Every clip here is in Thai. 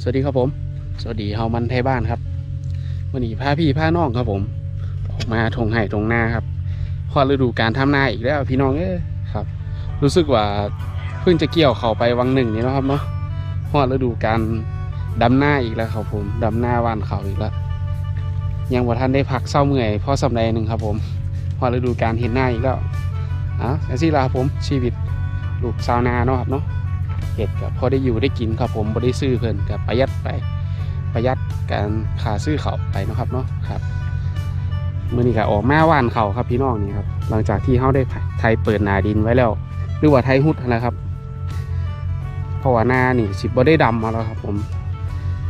สวัสดีครับผม สวัสดีเฮามันไทยบ้านครับวันนี้พาพี่พาน้องครับผม ออกมาทงไห่ทงหน้าครับพอฤดูการทำนาอีกแล้วพี่น้องเอ้ยครับ รู้สึกว่าเพิ่งจะเกี่ยวเขาไปวังหนึ่งนี่นะครับเนาะพอฤดูการดำหน้าอีกแล้วครับผมดำหน้าว่านเขาอีกแล้วยังว่าท่านได้พักเศร้าเมื่อยพอสำใดหนึ่งครับผมพอฤดูการเห็นหน้าอีกแล้วอะแอนซี่ลาครับผมชีวิตลูกชาวนาเนาะครับเนาะ เห็ดกับพอได้อยู่ได้กินครับผมบ่ได้ซื้อเพิ่นกับประหยัดไปประหยัดการค่าซื้อเขาไปนะครับเนาะครับมื่อนี้ก็ออกแมาว่านเขาครับพี่น้องนี่ครับหลังจากที่เขาได้ไทยเปิดนาดินไว้แล้ว หรือว่าไทยฮุดนั่นแหละครับเพราะว่าหน้านี่สิบ่ได้ดำมาแล้วครับ ผม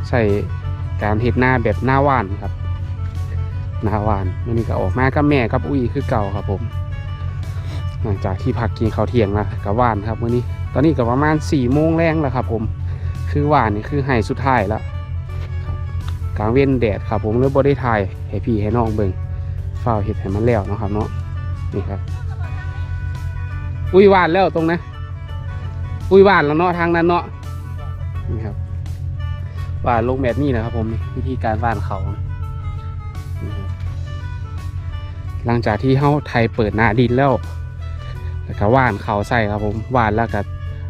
ใส่การเห็ดหน้าแบบหน้าว่านครับหน้าว่านมื่อนี้ก็ออกแมากับแม่กับอุ้ยคือเก่าครับผม หลังจากที่พักกินข้าวเที่ยงแล้วกับว่านครับมื่อนี้ อนนี้ก็ประมาณ4ี่โมงแรงแล้วครับผม คือหวานนี่คือไห้สุดท้ายแล้วกลางเว้นแดดครับผมเลยบ่ได้ถ่ายให้พี่ให้น้องเบิ่งฝ้าวเห็ดให้มันแล้วนะครับเนาะนี่ครับ อุ้ยหวานแล้วตรงนะ อุ้ยหวานแล้วเนาะทางนั้นเนาะนี่ครับหวานลงแบบนี้นะครับผมวิธีการหวานเขาหลังจากที่เฮาไทยเปิดหน้าดินแล้วแล้วก็ว่านเขาใส่ครับผมว่านแล้วก็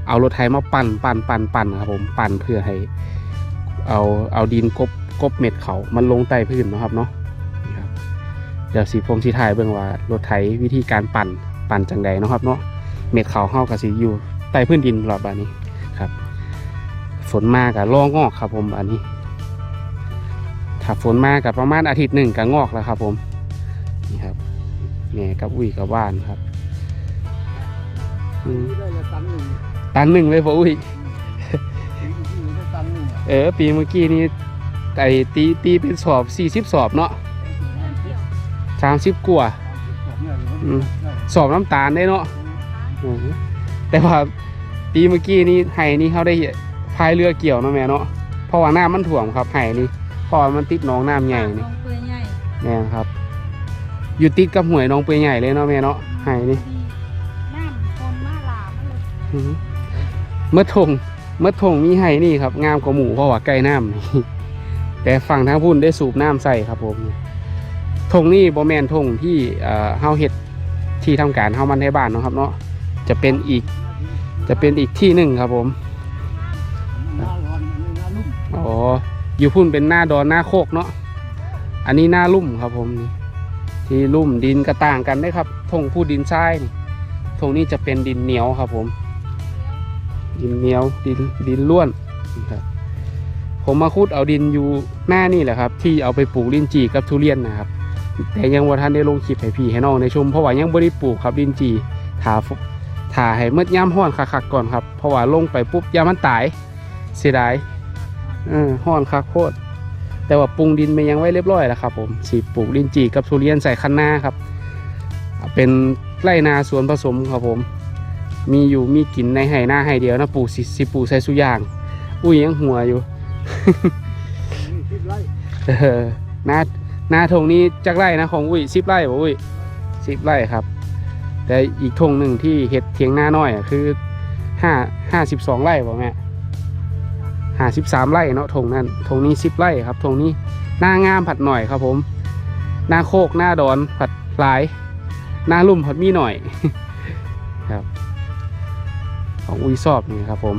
เอารถไถมาปั่นปั่นปั่นปั่นครับผมปั่นเพื่อให้ เอาเอาดินกบกบเม็ดเขามันลงใต้พื้นนะครับเนาะนี่ครับเดี๋ยวสีพงสีถ่ายเบิ่งว่ารถไถวิธีการปั่นปั่นจังใดนะครับเนาะเม็ดเขาเฮากับสีอยู่ใต้พื้นดินหลอดบานนี้ครับ ฝนมากับล่องอกครับผมอันนี้ ถ้าฝนมากับประมาณอาทิตย์หนึ่งก็งอกแล้วครับผมนี่ครับแม่กับอุ้ยกับว่านครับอืม ตันหนึ่งตันหนึ่งเลยพ่ออุ้ยถึงที่ได้ตันหนึ่งอะเออ ปีเมื่อกี้นี่ไอ้ตีตีเป็นสอบสี่สิบสอบเนาะสามสิบกว่าอืมสอบน้ำตาลได้เนาะอือฮึแต่ว่าปีเมื่อกี้นี่ไห้นี่เขาได้พายเรือเกี่ยวเนาะแม่เนาะเพราะว่าน้ำมันถ่วมครับไห้นี่เพราะว่ามันติดหน้องน้ำใหญ่นี่ลงเปลือยใหญ่แม่นครับ อยู่ติดกับห้วยหน้องเปือยใหญ่เลยเนาะแม่เนาะไห้นี่น้ำคนมาหลา มมันเมื่อทงเมื่อทงมีไห้นี่ครับ งามกว่าหมูเพราะว่าใกล้น้ำแต่ฝั่งทางพุ่นได้สูบน้ำใส่ครับผมทงนี่บอแมนทงที่เอ่อเฮาเฮ็ดที่ทำการเฮามันในบ้านนะครับ เนาะจะเป็นอีก จะเป็นอีกที่หนึ่งครับผมอ๋ออยู่พุ่นเป็นหน้าดอนหน้าโคกเนาะอันนี้หน้าลุ่มครับผมที่ลุ่มดินกระต่างกันได้ครับทงพูดดินทรายนี่ทงนี้จะเป็นดินเหนียวครับผม ดินเหนียวดินดินล้วนนะครับผมมาคุดเอาดินอยู่หน้านี่แหละครับ ที่เอาไปปลูกลิ้นจี่กับทุเรียนนะครับ แต่ยังว่าท่านได้ลงคลิปให้พี่ให้น้องในชมเพราะว่ายังบ่ได้ปลูกครับลิ้นจี่ถาถาให้เมื่อย่ำห้อนคักๆก่อนครับเพราะว่าลงไปปุ๊บยามันตายเสียดายอห้อนคักโคตรแต่ว่าปรุงดินไปยังไว้เรียบร้อยแล้วครับ ผมสีปลูกลิ้นจี่กับทุเรียนใส่คันนาครับ เป็นไร่นาสวนผสมครับผม มีอยู่มีกินในไห่หน้าไห่เดียวนะปลูกสิสิปลูกใส่สุยาง อุ้ยยังหัวอยู่ เออหน้าหน้าทงนี้จักไร่นะของอุ้ยสิบไร่บ่อุ้ยสิบไร่ครับ แต่อีกทงหนึ่งที่เห็ดเทียงหน้าน้อยคือห้าห้าสิบสองไร่บ่แม่ห้าสิบสามไร่เนาะทงนั้นทงนี้สิบไร่ครับทงนี้หน้างามผัดหน่อยครับผม หน้าโคกหน้าดอนผัดหลาย หน้าลุ่มผัดมีหน่อย ของอุ้ยซอบนี่ครับผม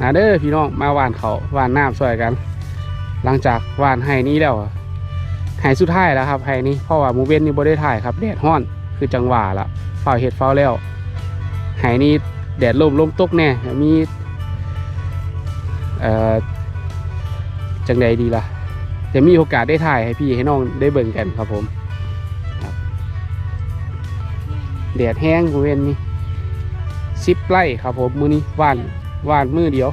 มาเด้อพี่น้องมาหวานเขาหวานน้ำสวยกัน หลังจากหวานไห้นี้แล้วไห้สุดท้ายแล้วครับไห้นี้เพราะว่ามูเวนนี่บ่ได้ถ่ายครับแดดห้อนคือจังหวะละเฝ้าเห็ดเฝ้าแล้วไห้นี้แดดลมลมตกแน่มีเอ่อจังใดดีล่ะจะมีโอกาสได้ถ่ายให้พี่ให้น้องได้เบิ่งกันครับผม แดดแห้งบริเวณนี้สิบไร่ครับผมมือนี้หว่านหว่านมือเดียว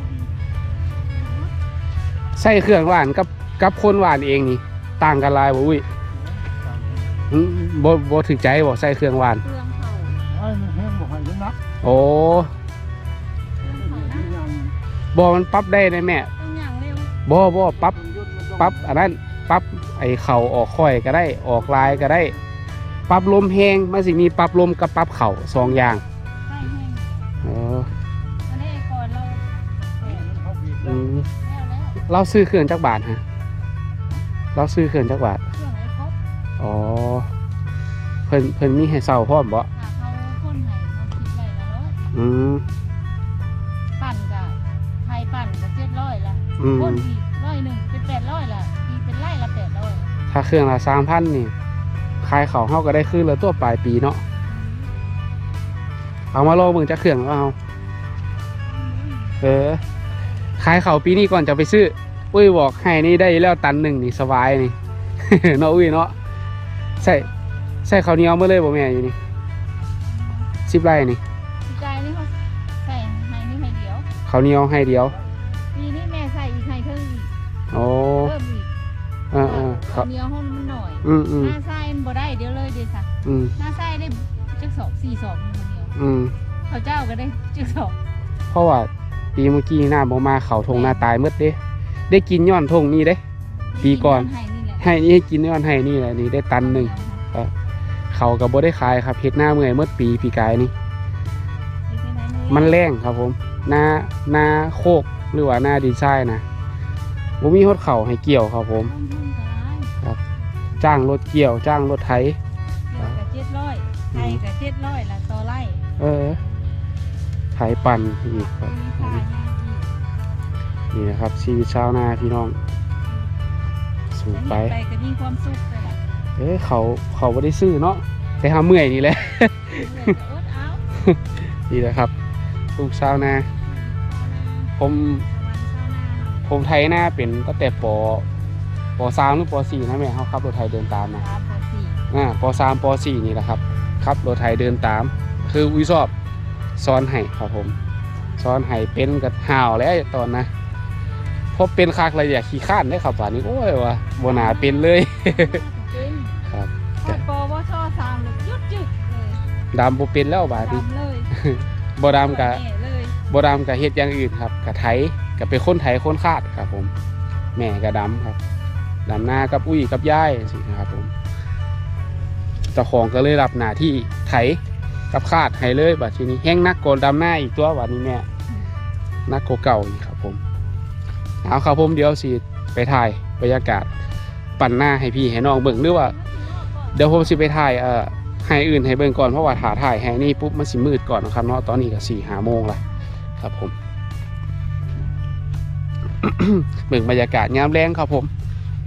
ใส่เครื่องหว่านกับกับคนหว่านเองนี่ต่างกันหลายบ่อุ้ยอืมบ่บ่ถึกใจบ่ใส่เครื่องหว่าน เครื่องเขาไอ้มันแห้งบอกให้มันนักโอ้นี่ยังบ่มันปรับได้นะแม่ต้องอย่างเร็วบ่บ่ปรับยนต์มันต้องปรับอันนั้นปรับไอ้เข่าออกค่อยก็ได้ ออกลายก็ได้ ปรับลมแห้งมันสิมีปรับลมกับปรับเข่าสองอย่างให้แห้งเอออันนี้ก่อนเราเราซื้อเครื่องจักบาทฮะเราซื้อเครื่องจักบาทเครื่องไอ้ครบอ๋อเพิ่นเพิ่นมีให้เซาพร้อมบ่ถ้าเขาพ่นให้เขาคิดไว้ละร้อยอืมปั่นกับไทยปั่นกับเจ็ดร้อยละอืมพ่นอีกร้อยหนึ่งเป็นแปดร้อยละอีกเป็นไร่ละแปดร้อยถ้าเครื่องละสามพันนี่ ขายเขาเฮาก็ได้คืนละตัวปลายปีเนาะเอามาโลมึงจะเครื่องเอาเออขายเขาปีนี้ก่อนจะไปซื้ออุ้ยบอกให้นี่ได้แล้วตันหนึ่งนี่สบายนี่เนาะอุ้ยเนาะใส่ใส่ข้าวเหนียวมาเลยบ่แม่อยู่นี่สิบไร่นี่พี่กายนี่เขาใส่ให้นี่ให้เดียวข้าวเหนียวให้เดียวปีนี้แม่ใส่อีกให้เพิ่มอีกโอ้เพิ่ม อีกเออเออครัข้าบวเหนียวห้องมันหน่อย อืมอืมหน้าไส้มันบ่ได้เดี๋ยวเลยเดี๋ยวสักอืมหน้าไส้ได้จักสอบสี่สอบมันเดียวอืมเขาวเจ้าก็ได้จักสอบเพราะว่าปีเมื่อกี้หน้าบ่มาเขาทงหน้าตายหมืดเด้ได้กินย้อนทงนี่เด้ ปีก่อนให้นี่แหละให้นี่ให้กินย้อนให้นี่แหละนี่ได้ตันหนึ่งเขาก็บ่ได้ขายครับเฮ็ดหน้าเมื่อยเมื่อปีปีกายนี่มันแรงครับผม หน้าหน้าโคกหรือว่าหน้าดินทรายนะ บ่มีฮดเข่าให้เกี่ยวครับผมจ้างรถเกี่ยว จ้างรถไถเกี่ยวกับเจ็ดร้อยไทยกับเจ็ดร้อยละต่อไร่เออไถปั่นอีกครับมีค่ายังอีกนี่นะครับชีวิตชาวนาพี่น้อง สูงไปไปก็มีความสุขเลยล่ะเอ้ยเขาเขาไม่ได้ซื้อเนาะแต่หาเมื่อยนี่แหละเหนื่อยก็อดเอานี่แหละครับลูกชาวนาผม ผมไทยหน้าเป็นตั้งแต่ปปสามหรือปสี่นะแม่เขาขับรถไทยเดินตามนะตามปสี่อ่าปสามปสี่นี่แหละครับขับรถไทยเดินตาม คืออุ้ยชอบซ้อนไห้ครับผมซ้อนไห้เป็นกับห่าวแล้วตอนนะเพราะเป็นคักเลยอยากขี่ข้านได้ครับป่านนี้โอ้ยวะบนาเป็นเลยเป็นครับพอปวชสามเลยยุดจึกเลยดำบ่เป็นแล้วบาดนี้ดำเลยบ่ดำกะแน่เลยบ่ดำกะเฮ็ดอย่างอื่นครับกะไถ กะเป็นคนไถคนคาดครับผม แม่กะดำครับดำหน้ากับอุ้ยกับย่ายสินะครับผมเจ้าของก็เลยรับหน้าที่ไถกับคาดให้เลยบัดทีนี้แห้งนักโกนดำหน้าอีกตัวบัดนี้แม่นักโกเก่าอีกครับผมเอาครับผมเดี๋ยวสิไปถ่ายบรรยากาศปั่นหน้าให้พี่ให้น้องเบิ่งหรือว่า เดี๋ยวผมสิไปถ่ายเอ่อให้อื่นให้เบิ่งก่อนเพราะว่าถ่าถ่ายให้นี่ปุ๊บมันสิมืดก่อนนะครับเนาะตอนนี้ก็สี่หาโมงละครับผม เบิ่งบรรยากาศยามแรงครับผม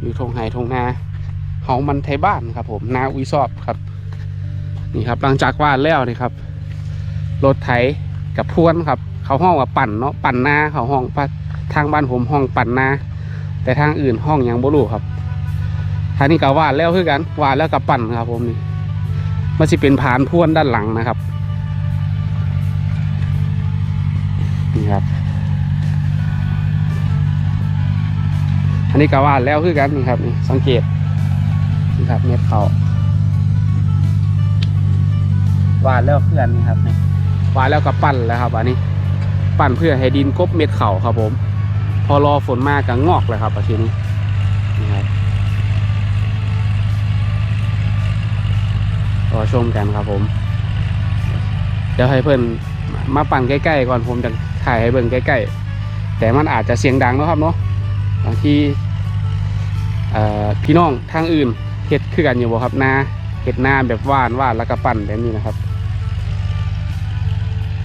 อยู่ทงไห่ทงนาเฮามันไทยบ้านครับ ผมนาอุซอบครับ นี่ครับหลังจากว่าดแล้วนี่ครับรถไถกับพวนครับ เขาห้องกับปั่นเนาะปั่นนาเขาห้องปทางบ้านผมห้องปั่นนาแต่ทางอื่นห้องยังบ่รู้ครับทางนี้ก็วาดแล้วคือกันวาดแล้วกับปั่นครับ ผมนี่มันสิเป็นผานพ่วนด้านหลังนะครับนี่ครับ อันนี้ก็วาดแล้วคือกันนี่ครับนี่สังเกตนี่ครับเม็ดเขาวาดแล้วเพื่อนนี่ครับนี่วาดแล้วก็ปั่นแล้วครับ อันนี้ ปั่นเพื่อให้ดินกบเม็ดเขาครับผม พอรอฝนมากก็งอกเลยครับอาทีนี้นี่ครับรอชมกันครับผม เดี๋ยวให้เพื่อนมาปั่นใกล้ๆก่อนผมจะถ่ายให้เบิ่งใกล้ๆแต่มันอาจจะเสียงดังนะครับเนาะบางที พี่น้องทางอื่นเฮ็ดคือกันอยู่บ่ครับนาเฮ็ดนาแบบว่านว่านแล้วก็ปั่นแบบนี้นะครับ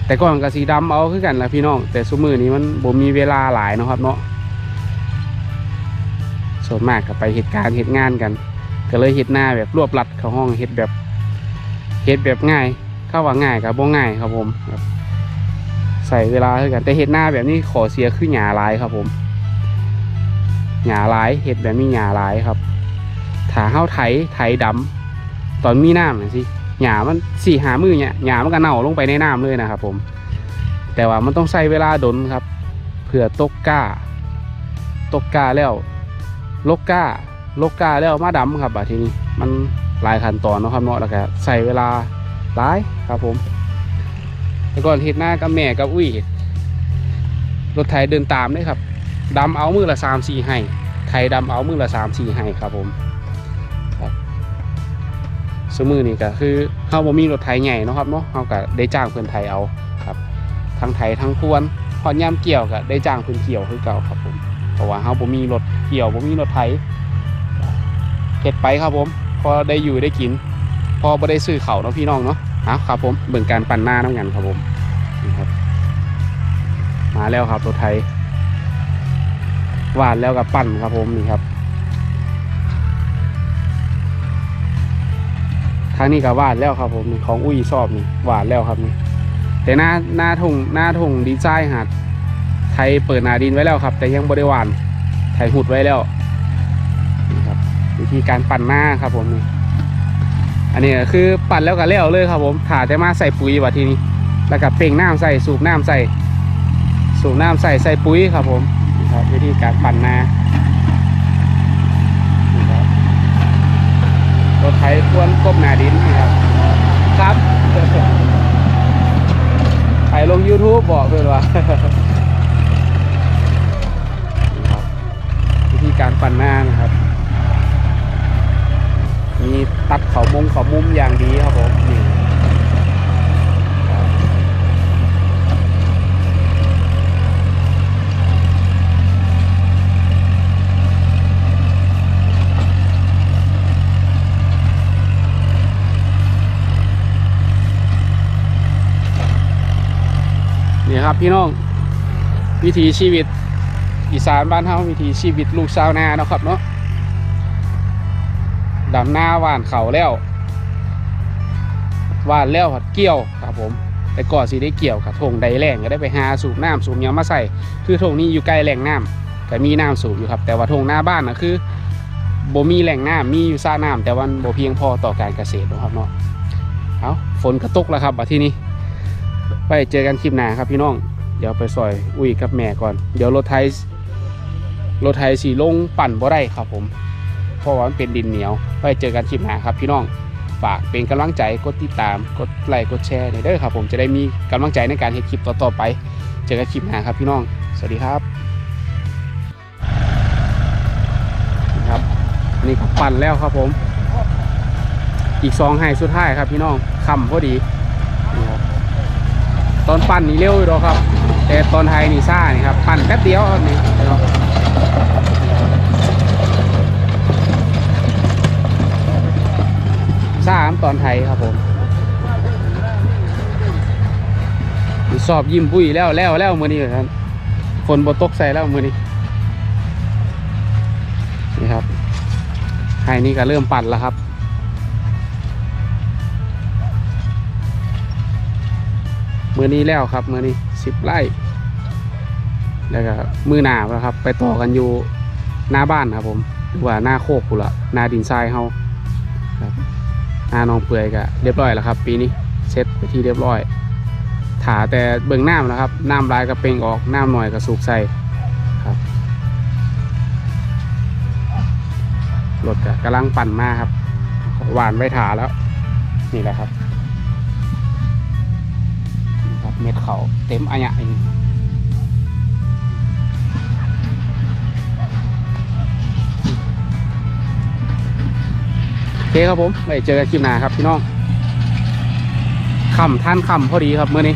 แต่ก่อนก็สีดำเอาคือกันแหละพี่น้อง แต่ซุมือนี้มันบ่มีเวลาหลายนะครับเนาะส่วนมากก็ไปเหตุการณ์เหตุงานกัน ก็เลยเฮ็ดหน้าแบบรวบรัดเข้าห้องเฮ็ดแบบเฮ็ดแบบง่าย เข้าว่าง่ายกับบ่ง่ายครับผมใส่เวลาเท่ากันแต่เฮ็ดหน้าแบบนี้ขอเสียคือหญ้าลายครับผม หญ้าหลายเฮ็ดแบบมีหญ้าหลายครับถ้าเฮาไถไถดำตอนมีน้ำนะสิหญ้ามันสี่หามือเนี่ยหญ้ามันก็เน่าลงไปในน้ำเลยนะครับผม แต่ว่ามันต้องใช้เวลาดนครับเพื่อตกก้า ตกก้าแล้ว ลกก้า ลกก้าแล้วมาดำครับอะทีนี้มันหลายขั้นตอนเนาะครับเนาะแล้วก็ใส่เวลาหลายครับผมแต่ก่อนเฮ็ดหน้ากับแม่กับอุ้ยรถไถเดินตามเลยครับ ดำเอามือละสามสี่ให้ไถดำเอามือละสามสี่ให้ครับผมสมือนี่ก็คือเฮาบ่มีรถไถใหญ่เนาะครับเนาะเฮาก็ได้จ้างเพิ่อนไถเอาครับ ทั้งไถทั้งพวนพอยามเกี่ยวก็ได้จ้างเพิ่อนเกี่ยวคือเก่าครับผมเพราะว่าเขาบ่มีรถเกี่ยวบ่มีรถไถเฮ็ดไปครับผมพอได้อยู่ได้กิน พอบ่ได้ซื้อเขาเนาะพี่น้องเนาะเอาครับผมเบิ่งการปั่นหน้าน้ำกันครับผมนี่ครับ มาแล้วครับรถไถ หวานแล้วกับปั่นครับผมนี่ครับทางนี้ก็หวานแล้วครับผมของอุ้ยชอบนี่หวานแล้วครับนี่แต่หน้าหน้าทงหน้าทงดีไซน์หัดไทยเปิดนาดินไว้แล้วครับ แต่ยังบริวารไทยหุดไว้แล้วนี่ครับวิธีการปั่นหน้าครับผมนี่อันนี้คือปั่นแล้วก็แล้วเลยครับผมถ่าแต่มาใส่ปุ๋ยว่าทีนี้ แล้วก็เป่งน้ำใส่สูบน้ำใส่ สูบน้ำใส่ใส่ปุ๋ยครับผม ครับวิธีการปั่นนาครับรถไถพวนกบหนาดินนี่ครับครับถ่ายลง YouTube บอกเพื่อนว่าวิธีการปั่นหน้านะครับ มีตัดเขามงเขามุมอย่างดีครับผมนี่ครับนี่ครับ พี่น้อง วิถีชีวิต อีสานบ้านเฮาวิถีชีวิตลูกชาวนาเนาะครับเนาะดำหน้าหว่านเขาแล้วหว่านแล้วผัดเกี่ยวครับผม แต่ก่อนสิได้เกี่ยวกับทงใดแรงก็ได้ไปหาสูบน้ำสูบหยังมาใส่ คือทงนี้อยู่ใกล้แหล่งน้ำแต่มีน้ำสูบอยู่ครับ แต่ว่าทงหน้าบ้านนะคือบ่มีแหล่งน้ำมีอยู่ซ่าน้ำแต่ว่ามันบ่เพียงพอต่อการเกษตรนะครับเนาะเอาฝนกระตกแล้วครับอาที่นี้ไปเจอกันคลิปหน้าครับพี่น้อง เดี๋ยวไปซอยอุ้ยกับแม่ก่อน เดี๋ยวรถไทยรถไทยสีลงปั่นบ่ได้ครับผม เพราะว่ามันเป็นดินเหนียวไว้เจอกันคลิปหน้าครับพี่น้องฝากเป็นกำลังใจกดติดตามกดไลค์กดแชร์หน่อยเด้อครับผมจะได้มีกำลังใจในการเฮ็ดคลิปต่อๆไป เจอกันคลิปหน้าครับพี่น้อง สวัสดีครับนะครับนี่ปั่นแล้วครับผม อีกสองไฮสุดท้ายครับพี่น้องคำพอดี ตอนปั่นนี่เร็วอยู่หรอกครับ แต่ตอนไฮนี่ซ่านี่ครับ ปั่นแป๊บเดียวครับนี่ครับสาตอนไทยครับผมสอบยิ้มปุ้ยแล้วแล้วแล้วมือนี้ครับฝนบตกใส่แล้วมือนี้นี่ครับไฮนี่ก็เริ่มปั่นแล้วครับ มือนี้แล้วครับมือนี้สิบไร่แล้วก็มือหนาแล้วครับ ไปต่อกันอยู่หน้าบ้านครับผมหรือว่าหน้าโคกกูละหน้าดินทรายเฮาครับอานองเปื่อยก็เรียบร้อยแล้วครับ ปีนี้เซ็ตไปที่เรียบร้อยถาแต่เบิ่งน้ำนะครับน้ำลายก็เป่งออกน้ำหน่อยก็สูบใส่ครับรถก็กำลังปั่นมาครับหวานไว้ถาแล้ว นี่แหละครับ เขาเต็มอันยะเองโอเคครับผมไปเจอกันคลิปหน้าครับพี่น้องคำท่านคำพอดีครับเมื่อนี้